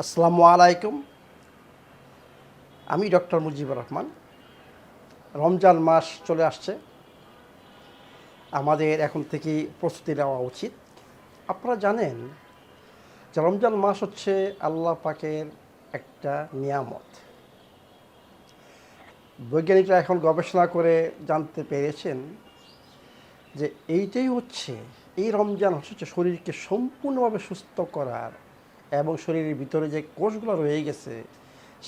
আসসালামু আলাইকুম। আমি ডক্টর মুজিবুর রহমান। রমজান মাস চলে আসছে। আমাদের এখন থেকেই প্রস্তুতি নেওয়া উচিত। আপনারা জানেন যে রমজান মাস হচ্ছে আল্লাহ পাকের একটা নিয়ামত। বৈজ্ঞানিকরা এখন গবেষণা করে জানতে পেরেছেন যে এইটাই হচ্ছে, এই রমজান হচ্ছে শরীরকে সম্পূর্ণভাবে সুস্থ করার এবং শরীরের ভিতরে যে কোষগুলো রয়ে গেছে,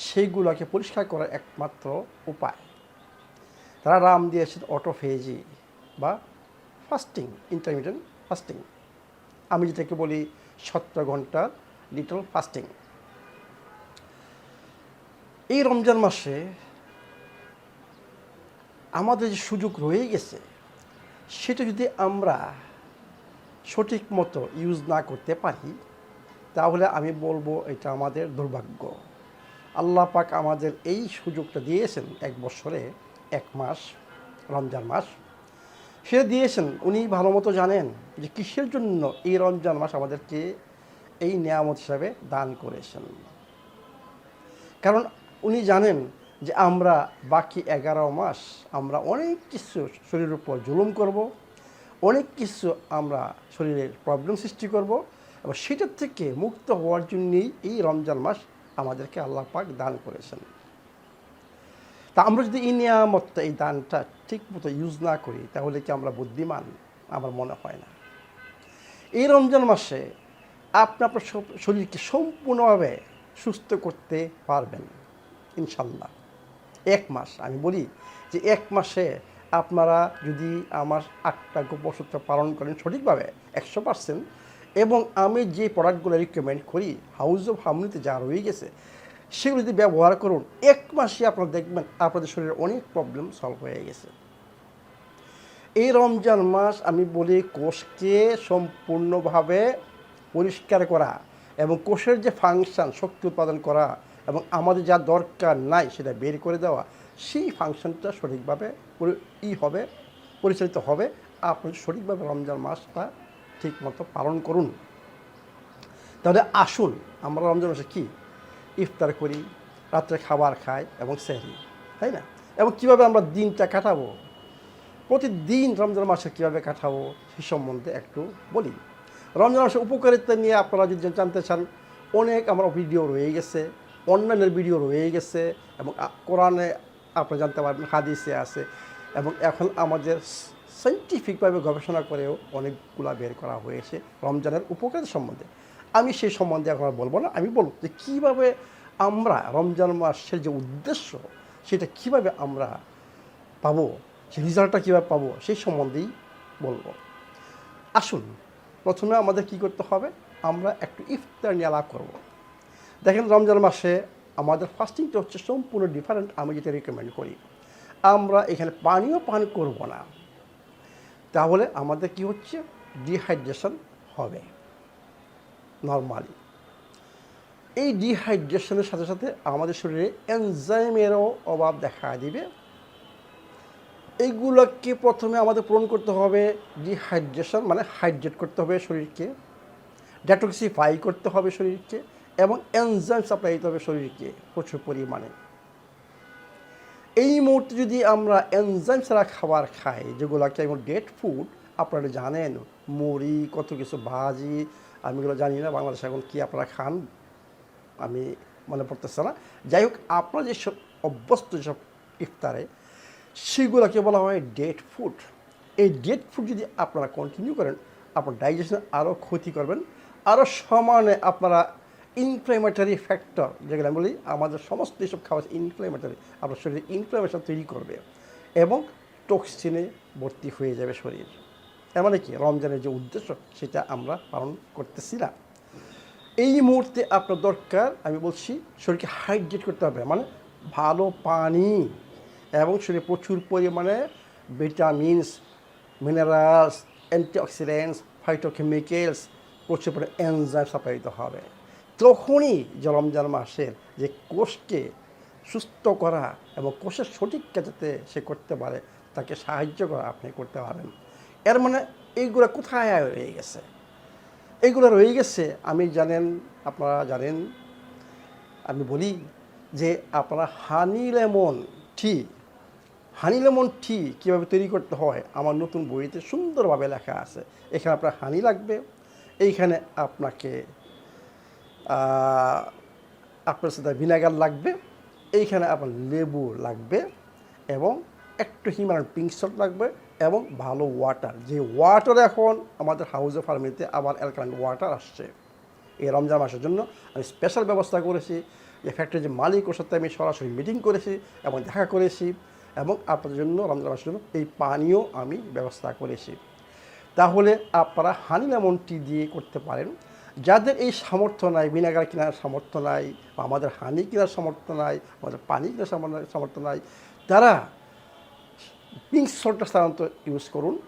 সেইগুলোকে পরিষ্কার করার একমাত্র উপায়। তারা নাম দিয়েছেন অটোফেজি বা ফাস্টিং ইন্টারমিডিয়েন্ট ফাস্টিং আমি যেটাকে বলি সতেরো ঘণ্টার লিটল ফাস্টিং এই রমজান মাসে আমাদের যে সুযোগ রয়ে গেছে, সেটা যদি আমরা সঠিক মতো ইউজ না করতে পারি তাহলে আমি বলব এটা আমাদের দুর্ভাগ্য। আল্লাহ পাক আমাদের এই সুযোগটা দিয়েছেন এক বছরে, এক মাস, রমজান মাস। সে দিয়েছেন, উনি ভালো মতো জানেন যে কিসের জন্য এই রমজান মাস আমাদেরকে এই নিয়ামত হিসাবে দান করেছেন। কারণ উনি জানেন যে আমরা বাকি এগারো মাস আমরা অনেক কিছু শরীরের উপর জুলুম করব, অনেক কিছু আমরা শরীরের প্রবলেম সৃষ্টি করব এবং সেটার থেকে মুক্ত হওয়ার জন্যই এই রমজান মাস আমাদেরকে আল্লাহ পাক দান করেছেন। তা আমরা যদি এই নিয়ামতটা, এই দানটা ঠিক মতো ইউজ না করি, তাহলে কি আমরা বুদ্ধিমান? আমার মনে হয় না। এই রমজান মাসে আপনি আপনার শরীরকে সম্পূর্ণভাবে সুস্থ করতে পারবেন, ইনশাল্লাহ। এক মাস, আমি বলি যে এক মাসে আপনারা যদি আমার আটটা গোপসূত্র পালন করেন সঠিকভাবে, একশো পার্সেন্ট এবং আমি যে প্রোডাক্টগুলো রিকমেন্ড করি হাউস অফ হামনিতে যা রয়ে গেছে, সেগুলো যদি ব্যবহার করুন, এক মাসে আপনারা দেখবেন আপনাদের শরীরে অনেক প্রবলেম সলভ হয়ে গেছে। এই রমজান মাস আমি বলি কোষকে সম্পূর্ণভাবে পরিষ্কার করা এবং কোষের যে ফাংশন শক্তি উৎপাদন করা এবং আমাদের যা দরকার নাই সেটা বের করে দেওয়া, সেই ফাংশনটা সঠিকভাবে ই হবে, পরিচালিত হবে। আপনি সঠিকভাবে রমজান মাসটা ঠিকমতো পালন করুন। তাহলে আসুন, আমরা রমজান মাসে কী? ইফতার করি, রাত্রে খাবার খাই এবং সেহরি, তাই না? এবং কীভাবে আমরা দিনটা কাটাবো? প্রতিদিন রমজান মাসে কীভাবে কাটাবো? সে সম্বন্ধে একটু বলি। রমজান মাসের উপকারিতা নিয়ে আপনারা যদি জানতে চান, অনেক আমার ভিডিও রয়ে গেছে অন্যান্য ভিডিও রয়ে গেছে এবং কোরআনে আপনারা জানতে পারবেন, হাদিসে আছে। এবং এখন আমাদের সাইন্টিফিকভাবে গবেষণা করেও অনেকগুলা বের করা হয়েছে রমজানের উপকারিতা সম্বন্ধে। আমি সেই সম্বন্ধে এখন বলব না, আমি বলব যে কীভাবে আমরা রমজান মাসের যে উদ্দেশ্য, সেটা কীভাবে আমরা পাবো, সেই রেজাল্টটা কীভাবে পাবো, সেই সম্বন্ধেই বলব। আসুন, প্রথমে আমাদের কি করতে হবে? আমরা একটু ইফতার নিয়ে আলাপ করব। দেখেন রমজান মাসে আমাদের ফাস্টিংটা হচ্ছে সম্পূর্ণ ডিফারেন্ট আমি যেটা রেকমেন্ড করি। আমরা এখানে পানিও পান করব না। তাহলে আমাদের কি হচ্ছে? ডিহাইড্রেশন হবে। নর্মালি এই ডিহাইড্রেশনের সাথে সাথে আমাদের শরীরে এনজাইমেরও অভাব দেখা দিবে। এইগুলোকে প্রথমে আমাদের পূরণ করতে হবে ডিহাইড্রেশন মানে হাইড্রেট করতে হবে শরীরকে। ডেটক্সিফাই করতে হবে শরীরকে এবং এনজাইম সাপ্লাই দিতে হবে শরীরকে প্রচুর পরিমাণে। এই মুহূর্তে যদি আমরা এনজাইম ছাড়া খাবার খাই যেগুলোকে এবং ডেট ফুড আপনারা জানেন, মুড়ি, কত কিছু, ভাজি, আমি এগুলো জানি না, বাংলাদেশে এখন কী আপনারা খান, আমি মনে পড়তেছে না। যাই হোক, আপনারা যেসব অভ্যস্ত যেসব ইফতারে সেগুলোকে বলা হয় ডেট ফুড এই ডেট ফুড যদি আপনারা কন্টিনিউ করেন, আপনার ডাইজেশন আরও ক্ষতি করবেন আরও সমানে আপনারা ইনফ্লেমেটারি ফ্যাক্টর যেগুলো আমি বলি, আমাদের সমস্ত এইসব খাবার ইনফ্লেমেটারি আপনার শরীরে ইনফ্লেমেশন তৈরি করবে এবং টক্সিনে ভর্তি হয়ে যাবে শরীর। এর মানে কি? রমজানের যে উদ্দেশ্য, সেটা আমরা পালন করতেছি না। এই মুহূর্তে আপনার দরকার, আমি বলছি, শরীরকে হাইড্রেট করতে হবে। মানে ভালো পানি এবং শরীরে প্রচুর পরিমাণে ভিটামিনস মিনারেলস অ্যান্টিঅক্সিডেন্টস ফাইটোকেমিক্যালস প্রচুর পরিমাণে এনজাইম সাপ্লাই দিতে হবে। তখনই যে রমজান মাসের যে কোষকে সুস্থ করা এবং কোষের সঠিক কাজতে সে করতে পারে, তাকে সাহায্য করা আপনি করতে পারেন। এর মানে এইগুলো কোথায় রয়ে গেছে? এইগুলো রয়ে গেছে, আমি জানেন, আপনারা জানেন, আমি বলি যে আপনারা honey lemon tea, honey lemon tea কীভাবে তৈরি করতে হয়? আমার নতুন বইতে সুন্দরভাবে লেখা আছে। এখানে আপনার হানি লাগবে, এইখানে আপনাকে আপনার সাথে ভিনেগার লাগবে। এইখানে আপনার লেবু লাগবে এবং একটু হিমালয়ান পিঙ্ক সল্ট লাগবে এবং ভালো ওয়াটার যে ওয়াটার এখন আমাদের হাউসে ফার্মিতে আবার অ্যালকালাইন ওয়াটার আসছে। এই রমজান মাসের জন্য আমি স্পেশাল ব্যবস্থা করেছি। যে ফ্যাক্টরির যে মালিক, ওর সাথে আমি সরাসরি মিটিং করেছি এবং দেখা করেছি এবং আপনাদের জন্য রমজান মাসের জন্য এই পানীয় আমি ব্যবস্থা করেছি। তাহলে আপনারা হানি লেমন টি দিয়ে করতে পারেন। যাদের এই সামর্থ্য নাই, ভিনেগার কেনার সামর্থ্য নাই, বা আমাদের হানি কেনার সামর্থ্য নাই, আমাদের পানি কেনার সামর্থ্য- নাই তারা পিঙ্ক সল্টটা সাধারণত ইউজ করুন।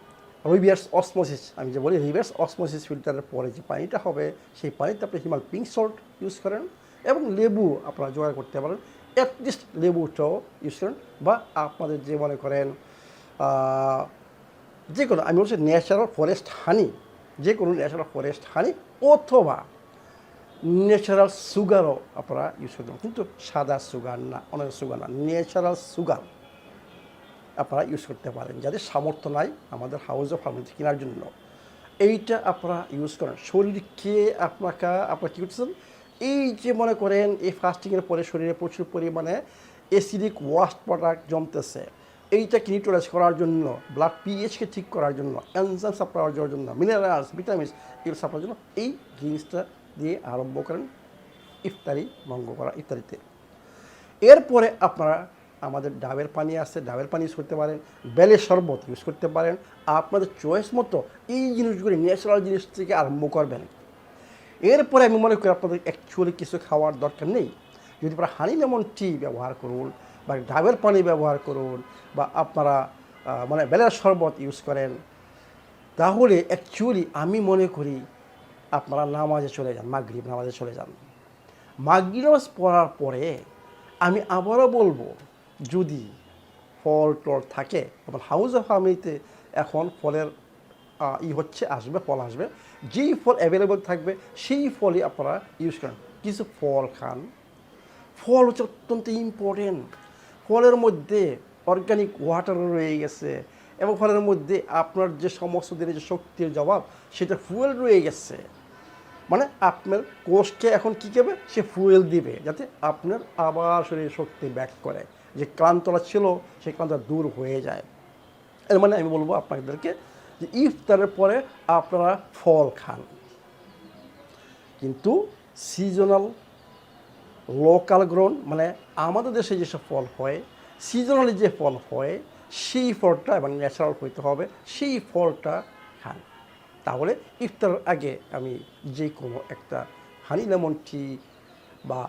রিভার্স অসমোসিস আমি যে বলি রিভার্স অসমোসিস ফিল্টারের পরে যে পানিটা হবে, সেই পানিতে আপনি হিমাল পিঙ্ক সল্ট ইউজ করেন এবং লেবু আপনারা জোগাড় করতে পারেন। অ্যাটলিস্ট লেবুটাও ইউজ করেন, বা আপনাদের যে মনে করেন যে কোনো, আমি বলছি ন্যাচারাল ফরেস্ট হানি যে কোনো ন্যাচারাল ফরেস্ট হানি অথবা ন্যাচারাল সুগারও আপনারা ইউজ করতে কিন্তু সাদা সুগার না, অনেক সুগার না ন্যাচারাল সুগার আপনারা ইউজ করতে পারেন। যাদের সামর্থ্য নাই আমাদের হাউস অফ ফার্মেসি কেনার জন্য। এইটা আপনারা ইউজ করেন। শরীরকে আপনাকে, আপনারা কী করতেছেন? এই যে মনে করেন, এই ফাস্টিংয়ের পরে শরীরে প্রচুর পরিমাণে অ্যাসিডিক ওয়াস্ট প্রোডাক্ট জমতেছে। এইটাকে নিউট্রালাইজ করার জন্য ব্লাড পিএইচকে ঠিক করার জন্য এনজাম সাপ্লাই করার জন্য মিনারেলস ভিটামিনস এগুলো সাপ্লাইয়ের জন্য এই জিনিসটা দিয়ে আরম্ভ করেন ইফতারি ভঙ্গ করা ইত্যাদিতে এরপরে আপনারা আমাদের ডাবের পানি আছে, ডাবের পানি ইউজ করতে পারেন, বেলের শরবত ইউজ করতে পারেন, আপনাদের চয়েস মতো এই জিনিসগুলি ন্যাচারাল জিনিস থেকে আরম্ভ করবেন। এরপরে আমি মনে করি আপনাদের অ্যাকচুয়ালি কিছু খাওয়ার দরকার নেই। যদি আপনারা হানি লেমন টি ব্যবহার করুন বা ডাবের পানি ব্যবহার করুন বা আপনারা মানে বেলের শরবত ইউজ করেন, তাহলে অ্যাকচুয়ালি আমি মনে করি আপনারা নামাজে চলে যান, মাগরিব নামাজে চলে যান। মাগরিব নামাজ পড়ার পরে আমি আবারও বলব, যদি ফল টল থাকে এবং হাউস অফ ফ্যামিলিতে এখন ফলের ই হচ্ছে, আসবে, ফল আসবে, যেই ফল অ্যাভেলেবল থাকবে, সেই ফলই আপনারা ইউজ করেন। কিছু ফল খান, ফল হচ্ছে অত্যন্ত ইম্পর্টেন্ট ফলের মধ্যে অর্গানিক ওয়াটার রয়ে গেছে এবং ফলের মধ্যে আপনার যে সমস্ত দিনের যে শক্তির জবাব, সেটা ফুয়েল রয়ে গেছে। মানে আপনার কোষকে এখন কী করবে? সে ফুয়েল দিবে, যাতে আপনার আবার শরীরে শক্তি ব্যাক করে। যে ক্লান্তটা ছিল, সেই ক্লান্তটা দূর হয়ে যায়। এর মানে আমি বলব আপনাদেরকে যে ইফতারের পরে আপনারা ফল খান। কিন্তু সিজনাল লোকাল গ্রোন মানে আমাদের দেশে যেসব ফল হয় সিজনালি যে ফল হয়, সেই ফলটা এবং ন্যাচারাল হইতে হবে, সেই ফলটা খান। তাহলে ইফতারের আগে আমি যে কোনো একটা হানি লেমন টি বা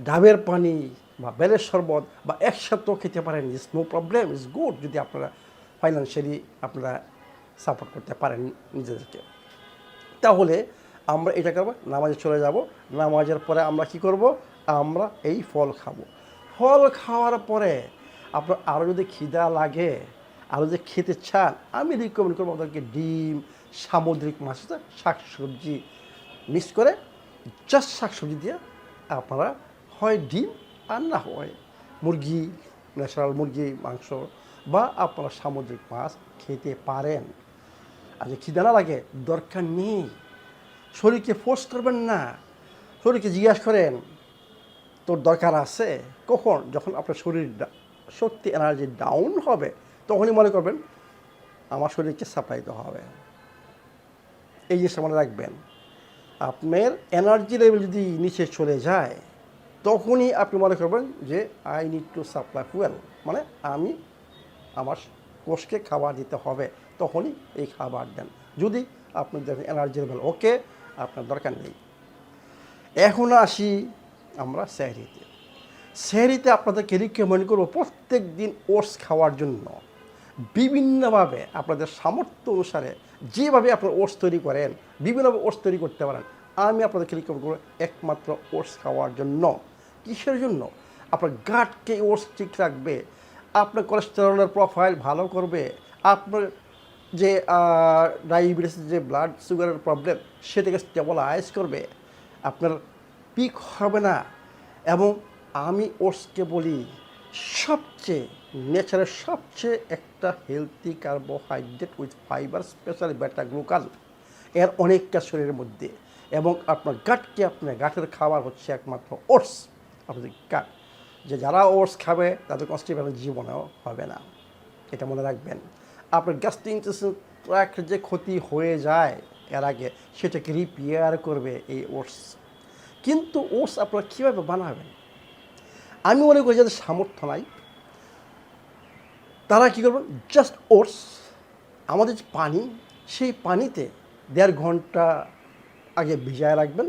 ডাবের পানি বা বেলের শরবত বা একসাথেও খেতে পারেন is no problem is good যদি আপনারা ফাইন্যান্সিয়ালি আপনারা সাপোর্ট করতে পারেন নিজেদেরকে। তাহলে আমরা এটা করব, নামাজে চলে যাব, নামাজের পরে আমরা কি করব? আমরা এই ফল খাব। ফল খাওয়ার পরে আপনার আরও যদি খিদা লাগে আরও যদি খেতে চান, আমি রিকমেন্ড করব আপনাদেরকে ডিম, সামুদ্রিক মাছ শাক সবজি মিক্স করে জাস্ট শাক সবজি দিয়ে আপনারা হয় ডিম আর না হয় মুরগি ন্যাচারাল মুরগি, মাংস বা আপনারা সামুদ্রিক মাছ খেতে পারেন। আর যে খিদা না লাগে, দরকার নেই। শরীরকে ফোর্স করবেন না। শরীরকে জিজ্ঞাসা করেন তোর দরকার আছে, কখন? যখন আপনার শরীর শক্তি এনার্জি ডাউন হবে, তখনই মনে করবেন, আমার শরীরকে সাপ্লাই দিতে হবে। এই জিনিসটা মনে রাখবেন। আপনার এনার্জি লেভেল যদি নিচে চলে যায়, তখনই আপনি মনে করবেন যে I need to supply fuel মানে আমি আমার কোষকে খাবার দিতে হবে, তখনই এই খাবার দেন। যদি আপনি দেখেন এনার্জি লেভেল ওকে আপনার দরকার নেই। এখন আসি আমরা স্যারিতে স্যারিতে আপনাদেরকে রিকমেন্ড করব প্রত্যেক দিন ওটস খাওয়ার জন্য। বিভিন্নভাবে আপনাদের সামর্থ্য অনুসারে যেভাবে আপনারা ওটস তৈরি করেন, বিভিন্নভাবে ওটস তৈরি করতে পারেন, আমি আপনাদেরকে রিকমেন্ড করব একমাত্র ওটস খাওয়ার জন্য। কিসের জন্য? আপনার গাটকে ওটস ঠিক রাখবে, আপনার কোলেস্টেরলের প্রোফাইল ভালো করবে, আপনার যে ডায়াবেটিস যে ব্লাড সুগারের প্রবলেম সেটাকে স্টেবলাইজ করবে, আপনার পিক হবে না এবং আমি ওটসকে বলি, সবচেয়ে নেচারের সবচেয়ে একটা healthy carbohydrate with fibre specially beta glucan এর অনেকটা শরীরের মধ্যে এবং আপনার গাটকে আপনার গাটের খাবার হচ্ছে একমাত্র ওটস, আপনাদের গাট। যে যারা ওটস খাবে, তাদের কনস্টিপেশন জীবনেও হবে না। এটা মনে রাখবেন। আপনার গ্যাস্ট্রিক ট্র্যাক্ট যে ক্ষতি হয়ে যায় এর আগে, সেটাকে রিপেয়ার করবে এই ওটস কিন্তু ওটস আপনারা কীভাবে বানাবেন? আমি মনে করি যাদের সামর্থ্য নাই, তারা কী করবেন? জাস্ট ওটস আমাদের যে পানি, সেই পানিতে দেড় ঘণ্টা আগে ভিজায় রাখবেন।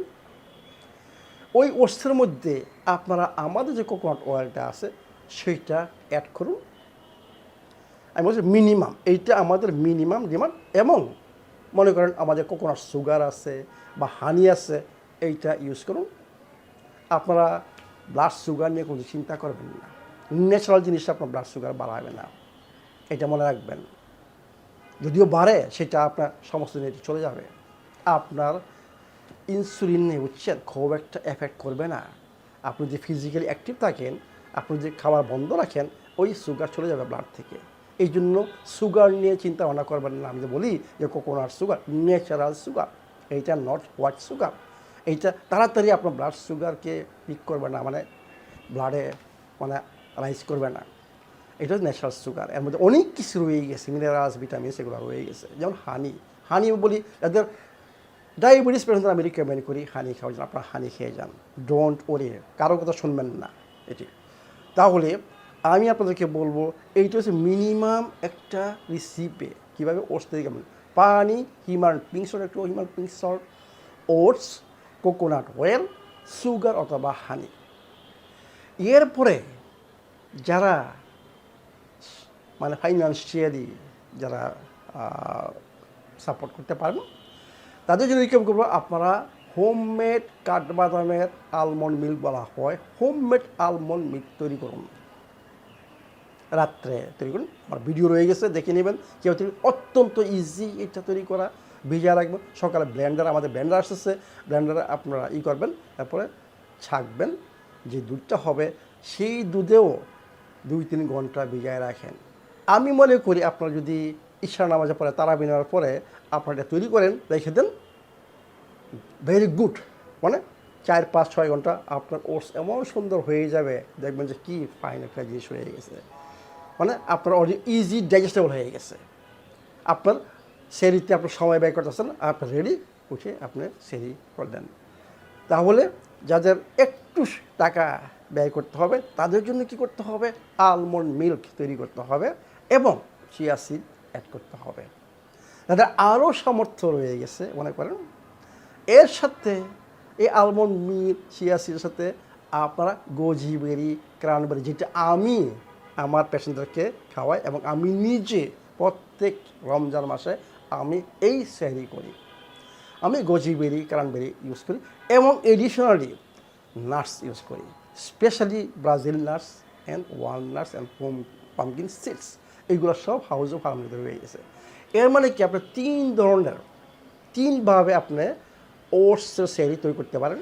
ওই ওটসের মধ্যে আপনারা আমাদের যে কোকোনাট অয়েলটা আছে, সেইটা অ্যাড করুন। আমি বলছি মিনিমাম এইটা আমাদের মিনিমাম ডিমান্ড এবং মনে করেন আমাদের কোকোনাট সুগার আছে বা হানি আছে এইটা ইউজ করুন। আপনারা ব্লাড সুগার নিয়ে কোনো চিন্তা করবেন না। ন্যাচারাল জিনিসটা আপনার ব্লাড সুগার বাড়াবে না। এটা মনে রাখবেন। যদিও বাড়ে, সেটা আপনার সমস্ত দিনে চলে যাবে। আপনার ইনসুলিন নিয়ে বুঝছেন, খুব একটা এফেক্ট করবে না। আপনি যে ফিজিক্যালি অ্যাক্টিভ থাকেন, আপনি যে খাবার বন্ধ রাখেন, ওই সুগার চলে যাবে ব্লাড থেকে। এই জন্য সুগার নিয়ে চিন্তা ভাবনা করবেন না। আমি যে বলি যে কোকোনাট সুগার ন্যাচারাল সুগার এইটা নট হোয়াইট সুগার এইটা তাড়াতাড়ি আপনার ব্লাড সুগারকে পিক করবে না মানে ব্লাডে মানে রাইজ করবে না। এটা হচ্ছে ন্যাচারাল সুগার এর মধ্যে অনেক কিছু রয়ে গেছে মিনারেলস ভিটামিন সেগুলো রয়ে গেছে, যেমন হানি হানি বলি, যাদের ডায়াবেটিস পেশেন্ট আমি রিকমেন্ড করি হানি খাওয়ার জন্য, আপনারা হানি খেয়ে যান। ডোন্ট ওরে কারও কথা শুনবেন না এটি। তাহলে আমি আপনাদেরকে বলব, এইটা হচ্ছে মিনিমাম একটা রিসিপে কীভাবে ওটস করবেন। পানি হিমাল পিঙ্ক সল্ট, একটু Himal pink salt oats coconut oil, sugar অথবা হানি। এরপরে যারা মানে ফাইন্যান্সিয়ালি যারা সাপোর্ট করতে পারবেন তাদের জন্য রিকমেন্ড করব আপনারা হোমমেড কাঠবাদামের আলমন্ড মিল্ক বলা হয়, হোমমেড আলমন্ড মিল্ক তৈরি করুন। রাত্রে তৈরি করুন। আমার ভিডিও রয়ে গেছে, দেখে নেবেন। কেউ অত্যন্ত ইজি এটা তৈরি করা। ভিজা রাখবেন সকালে ব্লেন্ডার আমাদের ব্লেন্ডার আসতেছে। ব্লেন্ডারে আপনারা ই করবেন, তারপরে ছাকবেন। যে দুধটা হবে, সেই দুধেও দুই তিন ঘণ্টা ভিজায় রাখেন। আমি মনে করি আপনারা যদি ঈশা নামাজের পরে তারা বিনার পরে আপনারা এটা তৈরি করেন, রেখে দেন। ভেরি গুড মানে চার, পাঁচ, ছয় ঘণ্টা আপনার ওটস এমন সুন্দর হয়ে যাবে, দেখবেন যে কী ফাইন একটা জিনিস হয়ে গেছে। মানে আপনার ইজি ডাইজেস্টেবল হয়ে গেছে। আপনার সেরিতে আপনার সময় ব্যয় করতেছেন আপনার রেডি উঠে আপনি সেরি করে দেন। তাহলে যাদের একটু টাকা ব্যয় করতে হবে, তাদের জন্য কি করতে হবে? আলমন্ড মিল্ক তৈরি করতে হবে এবং চিয়া সিড অ্যাড করতে হবে। যাদের আরও সামর্থ্য রয়ে গেছে, মনে করেন। এর সাথে, এই আলমন্ড মিল্ক চিয়া সিডের সাথে আপনারা গোজি বেরি ক্রানবেরি যেটা আমি আমার পেশেন্টদেরকে খাওয়াই এবং আমি নিজে প্রত্যেক রমজান মাসে আমি এই সেহরি করি। আমি গোজিবেরি ক্রানবেরি ইউজ করি এবং এডিশনালি নাটস ইউজ করি। Specially Brazil nuts and walnuts and pumpkin seeds এইগুলো সব হাউস অফ হারমোনিতে রয়ে গেছে। এর মানে কি? আপনি তিন ধরনের তিনভাবে আপনি ওটসের সেরি তৈরি করতে পারেন।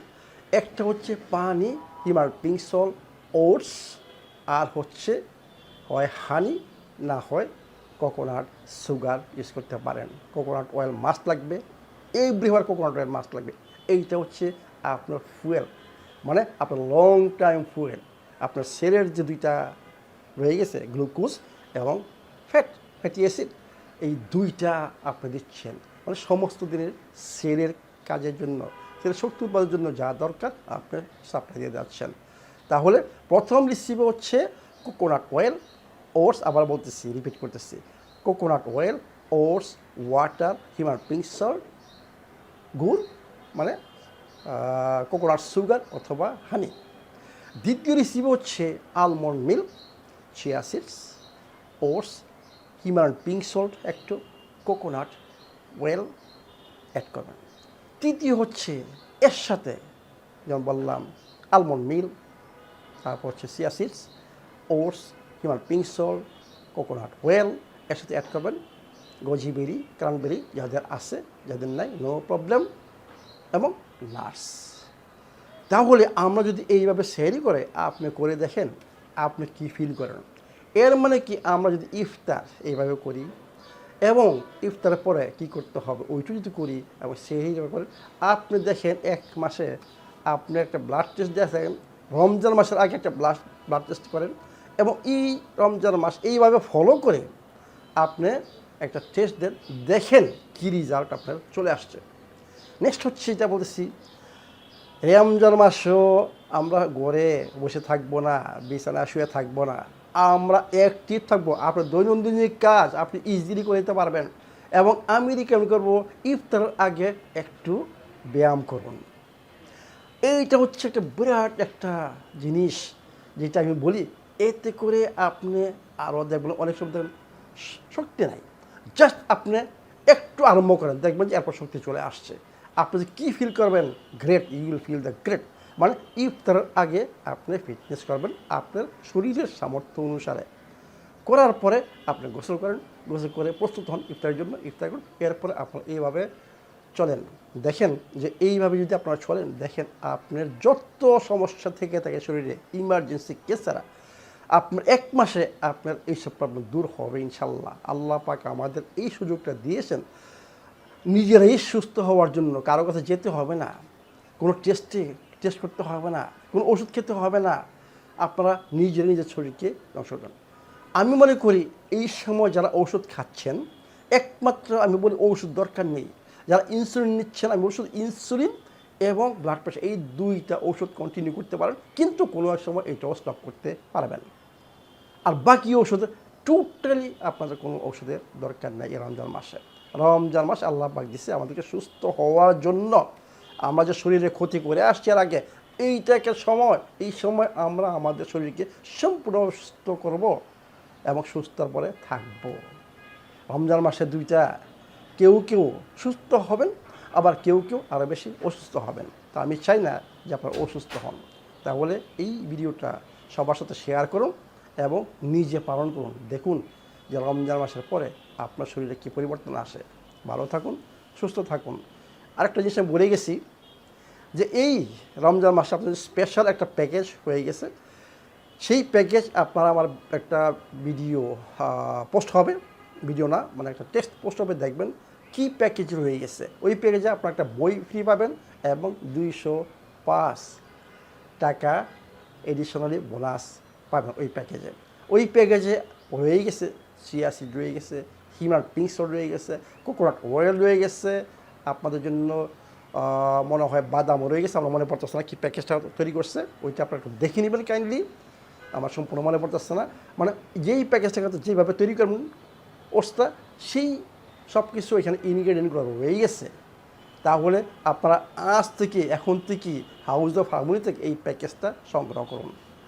একটা হচ্ছে পানি, হিমার পিঙ্ক সল ওটস আর হচ্ছে হয় হানি না হয় কোকোনাট সুগার ইউজ করতে পারেন। কোকোনাট অয়েল মাস্ট লাগবে এই কোকোনাট অয়েল মাস্ট লাগবে। এইটা হচ্ছে আপনার ফুয়েল মানে আপনার লং টাইম ফুয়েল আপনার সেলের যে দুইটা রয়ে গেছে গ্লুকোজ এবং ফ্যাট ফ্যাটি অ্যাসিড এই দুইটা আপনি দিচ্ছেন। মানে সমস্ত দিনের সেলের কাজের জন্য, সেলের শক্তি উৎপাদনের জন্য যা দরকার আপনি সাপ্লাই দিয়ে যাচ্ছেন। তাহলে প্রথম রিসিভে হচ্ছে কোকোনাট অয়েল ওটস আবার বলতেছি রিপিট করতেছি coconut oil oats water হিমার pink salt গুড় মানে কোকোনাট সুগার অথবা হানি দ্বিতীয় রিসিভ হচ্ছে almond milk chia seeds oats হিমার pink salt একটু কোকোনাট ওয়েল অ্যাড করবেন। তৃতীয় হচ্ছে, এর সাথে, যেমন বললাম আলমন্ড মিল্ক তারপর হচ্ছে চিয়া সিডস ওটস হিমার পিঙ্ক সল্ট কোকোনাট ওয়েল এর সাথে অ্যাড করবেন গজিবেরি ক্রানবেরি যাদের আছে, যাদের নাই নো প্রবলেম এবং নার্স তাহলে আমরা যদি এইভাবে সেরি করে, আপনি করে দেখেন, আপনি কি ফিল করেন? এর মানে কি আমরা যদি ইফতার এইভাবে করি, এবং ইফতারের পরে কি করতে হবে ওইটু যদি করি, এবং সেই করে, আপনি দেখেন এক মাসে আপনি একটা ব্লাড টেস্ট দেখেন রমজান মাসের আগে একটা ব্লাড ব্লাড টেস্ট করেন। এবং এই রমজান মাস এইভাবে ফলো করে আপনি একটা টেস্ট দেন, দেখেন কী রেজাল্ট আপনার চলে আসছে। নেক্সট হচ্ছে যেটা বলতেছি, রমজান মাসও আমরা ঘরে বসে থাকব না বিছানা শুয়ে থাকব না, আমরা অ্যাক্টিভ থাকব। আপনার দৈনন্দিন কাজ আপনি ইজিলি করে দিতে পারবেন এবং আমি রিকমেন্ড করব ইফতারের আগে একটু ব্যায়াম করুন। এইটা হচ্ছে একটা বিরাট একটা জিনিস, যেটা আমি বলি এতে করে আপনি আরও দেখবেন, অনেক সময় দেখবেন শক্তি নাই। জাস্ট আপনি একটু আরম্ভ করেন, দেখবেন যে এরপর শক্তি চলে আসছে। আপনি যে কী ফিল করবেন great you will feel the great মানে ইফতারের আগে আপনি ফিটনেস করবেন আপনার শরীরের সামর্থ্য অনুসারে। করার পরে আপনি গোসল করেন, গোসল করে প্রস্তুত হন ইফতারের জন্য, ইফতার করুন, এরপরে আপনার এইভাবে চলেন। দেখেন যে এইভাবে যদি আপনারা চলেন, দেখেন আপনার যত সমস্যা থেকে থাকে শরীরে ইমার্জেন্সি কেস ছাড়া আপনার এক মাসে আপনার এইসব প্রবলেম দূর হবে ইনশাল্লাহ আল্লাহ পাক আমাদের এই সুযোগটা দিয়েছেন নিজেরাই সুস্থ হওয়ার জন্য। কারও কাছে যেতে হবে না। কোনো টেস্টে টেস্ট করতে হবে না। কোনো ওষুধ খেতে হবে না। আপনারা নিজের নিজের শরীরকে নষ্ট করেন। আমি মনে করি এই সময় যারা ওষুধ খাচ্ছেন, একমাত্র আমি বলি ওষুধ দরকার নেই। যারা ইনসুলিন নিচ্ছেন, আমি ওষুধ ইনসুলিন এবং ব্লাড প্রেশার এই দুইটা ওষুধ কন্টিনিউ করতে পারেন। কিন্তু কোনো এক সময় এটাও স্টপ করতে পারবেন আর বাকি ওষুধ টোটালি আপনাদের কোনো ওষুধের দরকার নেই রমজান মাসে। রমজান মাস আল্লাহ পাক দিচ্ছে আমাদেরকে সুস্থ হওয়ার জন্য। আমরা যে শরীরে ক্ষতি করে আসছি আর আগে এইটা একটা সময়, এই সময় আমরা আমাদের শরীরকে সম্পূর্ণ সুস্থ করব এবং সুস্থর পরে থাকব। রমজান মাসে দুইটা, কেউ কেউ সুস্থ হবেন, আবার কেউ কেউ আরও বেশি অসুস্থ হবেন। তা আমি চাই না যে আপনারা অসুস্থ হন। তাহলে এই ভিডিওটা সবার সাথে শেয়ার করুন। এবং নিজে পালন করুন। দেখুন যে রমজান মাসের পরে আপনার শরীরে কী পরিবর্তন আসে। ভালো থাকুন, সুস্থ থাকুন। আরেকটা জিনিস আমি বলে গেছি যে এই রমজান মাসে আপনাদের স্পেশাল একটা প্যাকেজ হয়ে গেছে। সেই প্যাকেজ আপনারা আমার একটা ভিডিও পোস্ট হবে। ভিডিও না মানে একটা টেক্সট পোস্ট হবে, দেখবেন কি প্যাকেজ রয়ে গেছে। ওই প্যাকেজে আপনার একটা বই ফ্রি পাবেন এবং দুইশো পাঁচ টাকা এডিশনালি বোনাস পাবেন ওই প্যাকেজে ওই প্যাকেজে রয়ে গেছে চিয়া সিড রয়ে গেছে হিমার পিঙ্ক রয়ে গেছে কোকোনাট অয়েল রয়ে গেছে, আপনাদের জন্য মনে হয় বাদামও রয়ে গেছে, আমার মনে পড়তেছে না কী প্যাকেজটা তৈরি করছে, ওইটা আপনারা একটু দেখে নেবেন কাইন্ডলি আমার সম্পূর্ণ মনে পড়তেছে না। মানে যেই প্যাকেজটাকে যেভাবে তৈরি করবেন ওসটা সেই সব কিছু এখানে ইনগ্রেডিয়েন্টগুলো রয়ে গেছে। তাহলে আপনারা আজ থেকে, এখন থেকে হাউস অফ হারমোনি থেকে এই প্যাকেজটা সংগ্রহ করুন।